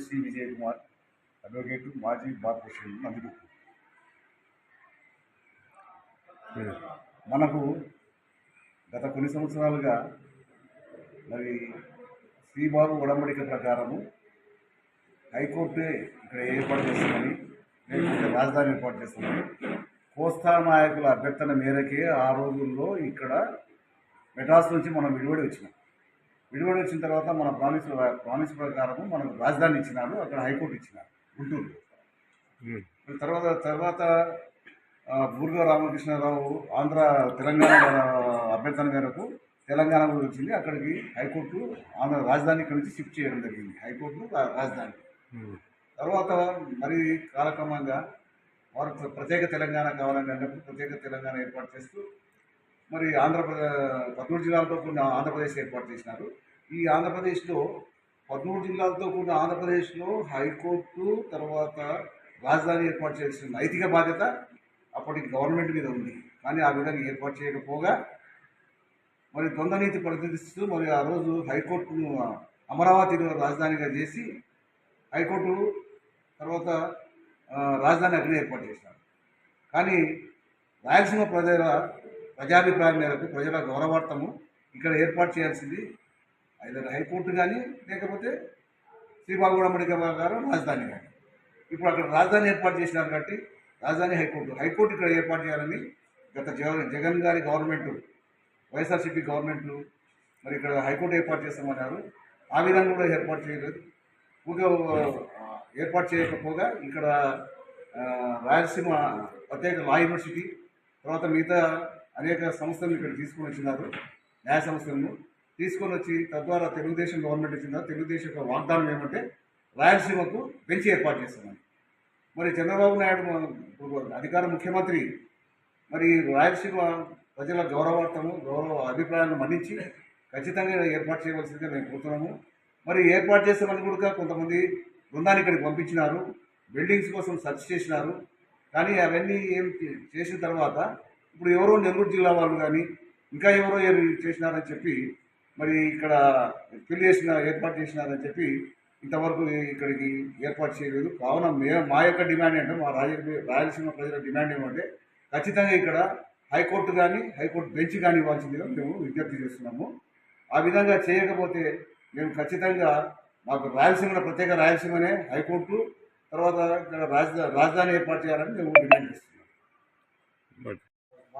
C Vijay Kumar advocate మాజీ bar president మనకు గత కొన్ని సంవత్సరాలుగా మరి శ్రీబాబు ఉడంబడిక ప్రకారము హైకోర్టే ఇక్కడ ఏర్పాటు చేస్తుందని లేకపోతే రాజధాని ఏర్పాటు చేస్తుందని కోస్తా నాయకుల అభ్యర్థన మేరకే ఆ రోజుల్లో ఇక్కడ మెడ్రాస్ నుంచి మనం విడివడి వచ్చినాం. విడివడి వచ్చిన తర్వాత మన ప్రామిస్ ప్రామిస్ ప్రకారము మనకు రాజధాని ఇచ్చినారు అక్కడ హైకోర్టు ఇచ్చినారు గుంటూరు తర్వాత తర్వాత బూర్గా రామకృష్ణారావు ఆంధ్ర తెలంగాణ అభ్యర్థన మేరకు తెలంగాణ కూడా వచ్చింది. అక్కడికి హైకోర్టు ఆంధ్ర రాజధాని ఇక్కడి నుంచి షిఫ్ట్ చేయడం జరిగింది. హైకోర్టు రా- రాజధాని. తర్వాత మరి కాలక్రమంగా వారు ప్ర- ప్రత్యేక తెలంగాణ కావాలని అన్నప్పుడు ప్రత్యేక తెలంగాణ ఏర్పాటు చేస్తూ మరి ఆంధ్రప్రదేశ్ పదమూడు జిల్లాలతో కూడిన ఆంధ్రప్రదేశ్ ఏర్పాటు చేసినారు. ఈ ఆంధ్రప్రదేశ్లో పదమూడు జిల్లాలతో కూడిన ఆంధ్రప్రదేశ్లో హైకోర్టు తర్వాత రాజధాని ఏర్పాటు చేసిన నైతిక బాధ్యత అప్పటి గవర్నమెంట్ మీద ఉంది. కానీ ఆ విధంగా ఏర్పాటు చేయకపోగా మరి ద్వంద్వనీతి ప్రతిస్తూ మరి ఆ రోజు హైకోర్టును అమరావతిలో రాజధానిగా చేసి హైకోర్టు తర్వాత రాజధాని అక్కడే ఏర్పాటు చేశారు కానీ రాయలసీమ ప్రజల ప్రజాభిప్రాయం మేరకు ప్రజల గౌరవార్థము ఇక్కడ ఏర్పాటు చేయాల్సింది. ఐదర్ హైకోర్టు కానీ లేకపోతే శ్రీబాబుగూడమడిక గారు రాజధాని కానీ ఇప్పుడు అక్కడ రాజధాని ఏర్పాటు చేసినారు కాబట్టి రాజధాని హైకోర్టు. హైకోర్టు ఇక్కడ ఏర్పాటు చేయాలని గత జగన్ జగన్ గారి గవర్నమెంట్ వైఎస్ఆర్సీపీ గవర్నమెంట్లు మరి ఇక్కడ హైకోర్టు ఏర్పాటు చేస్తామన్నారు. ఆ విధంగా కూడా ఏర్పాటు చేయలేదు. ఊరికే ఏర్పాటు చేయకపోగా ఇక్కడ రాయలసీమ ప్రత్యేక లా యూనివర్సిటీ తర్వాత మిగతా అనేక సంస్థలను ఇక్కడ తీసుకొని వచ్చినారు. న్యాయ సంస్థలను తీసుకొని వచ్చి తద్వారా తెలుగుదేశం గవర్నమెంట్ ఇచ్చిన తెలుగుదేశం యొక్క వాగ్దానం ఏమంటే రాయలసీమకు బెంచ్ ఏర్పాటు చేస్తున్నాను మరి చంద్రబాబు నాయుడు అధికార ముఖ్యమంత్రి. మరి రాయలసీమ ప్రజల గౌరవార్థము గౌరవ అభిప్రాయాలను మన్నించి ఖచ్చితంగా ఏర్పాటు చేయవలసిందిగా మేము కోరుతున్నాము. మరి ఏర్పాటు చేస్తామని కూడా కొంతమంది బృందాన్ని ఇక్కడికి పంపించినారు. బిల్డింగ్స్ కోసం సెర్చ్ చేసినారు. కానీ అవన్నీ ఏం చేసిన తర్వాత ఇప్పుడు ఎవరో నెల్లూరు జిల్లా వాళ్ళు కానీ ఇంకా ఎవరో చేసినారని చెప్పి మరి ఇక్కడ పెళ్ళి చేసిన ఏర్పాటు చేసినారని చెప్పి ఇంతవరకు ఇక్కడికి ఏర్పాటు చేయలేదు. కావున మే మా యొక్క డిమాండ్ ఏంటంటే మా రాయ రాయలసీమ ప్రజల డిమాండ్ ఏమంటే ఖచ్చితంగా ఇక్కడ హైకోర్టు కానీ హైకోర్టు బెంచ్ కానీ ఇవ్వాల్సిందిగా మేము విజ్ఞప్తి చేస్తున్నాము. ఆ విధంగా చేయకపోతే మేము ఖచ్చితంగా మాకు రాయలసీమలో ప్రత్యేక రాయలసీమనే హైకోర్టు తర్వాత ఇక్కడ రాజధా రాజధాని ఏర్పాటు చేయాలని మేము డిమాండ్ చేస్తున్నాం.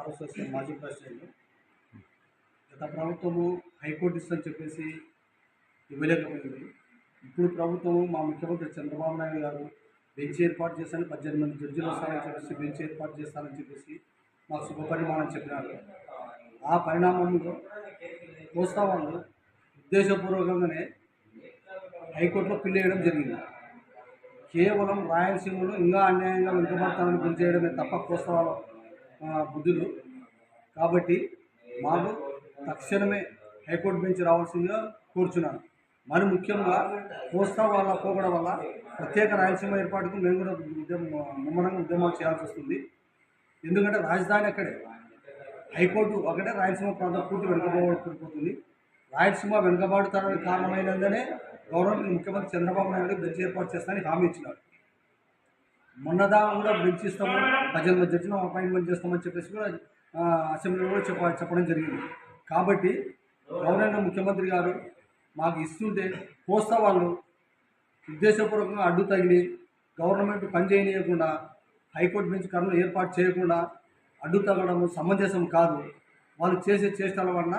ఆర్ఎస్ఎస్ మాజీ ప్రెసిడెంట్. గత ప్రభుత్వము హైకోర్టు ఇస్తుందని చెప్పేసి ఇవ్వలేకపోయింది ఇప్పుడు ప్రభుత్వం మా ముఖ్యమంత్రి చంద్రబాబు నాయుడు గారు బెంచ్ ఏర్పాటు చేస్తానని పద్దెనిమిది మంది జడ్జిలు వస్తారని చెప్పేసి బెంచ్ ఏర్పాటు చేస్తానని చెప్పేసి మాకు శుభ పరిమాణం చెప్పినారు. ఆ పరిణామంలో కోస్తా వాళ్ళు ఉద్దేశపూర్వకంగానే హైకోర్టులో పిల్లేయడం జరిగింది. కేవలం రాయలసీమలో ఇంకా అన్యాయంగా వెనుకబడతామని గురి చేయడమే తప్ప కోస్తా వాళ్ళ బుద్ధులు. కాబట్టి మాకు తక్షణమే హైకోర్టు బెంచ్ రావాల్సిందిగా కోరుచున్నాను. మరి ముఖ్యంగా కోస్తా వాళ్ళ పోకడం వల్ల ప్రత్యేక రాయలసీమ ఏర్పాటుకు మేము కూడా ఉద్యమం ముమ్మరంగా ఉద్యమాలు చేయాల్సి వస్తుంది. ఎందుకంటే రాజధాని అక్కడే. హైకోర్టు ఒకటే రాయలసీమ ప్రాంతం పూర్తి వెనుకబడిపోతుంది. రాయలసీమ వెనుకబాటుతనానికి కారణమైనందునే గవర్నమెంట్ ముఖ్యమంత్రి చంద్రబాబు నాయుడు బెంచ్ ఏర్పాటు చేస్తానని హామీ ఇచ్చినారు. మొన్నదా కూడా బెంచ్ ఇస్తాము పద్దెనిమిది జడ్జిను అపాయింట్మెంట్ చేస్తామని చెప్పేసి కూడా అసెంబ్లీలో కూడా చెప్ప చెప్పడం జరిగింది. కాబట్టి గవర్నమెంట్ ముఖ్యమంత్రి గారు మాకు ఇస్తుంటే కోస్తా వాళ్ళు ఉద్దేశపూర్వకంగా అడ్డు తగిలి గవర్నమెంట్ పనిచేయనీయకుండా హైకోర్టు బెంచ్ కర్నూలు ఏర్పాటు చేయకుండా అడ్డు తగ్గడము సమంజసం కాదు. వాళ్ళు చేసే చేష్టల వలన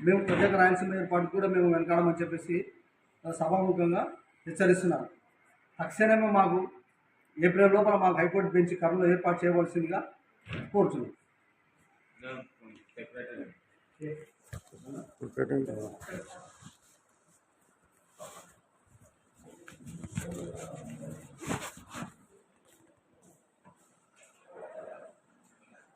మేము ప్రత్యేక రాయలసీమ ఏర్పాటు కూడా మేము వెనకాడమని చెప్పేసి సభాముఖంగా హెచ్చరిస్తున్నాను తక్షణమే మాకు ఏప్రిల్ లోపల మాకు హైకోర్టు బెంచ్ కర్నూలు ఏర్పాటు చేయవలసిందిగా కోరుతున్నాం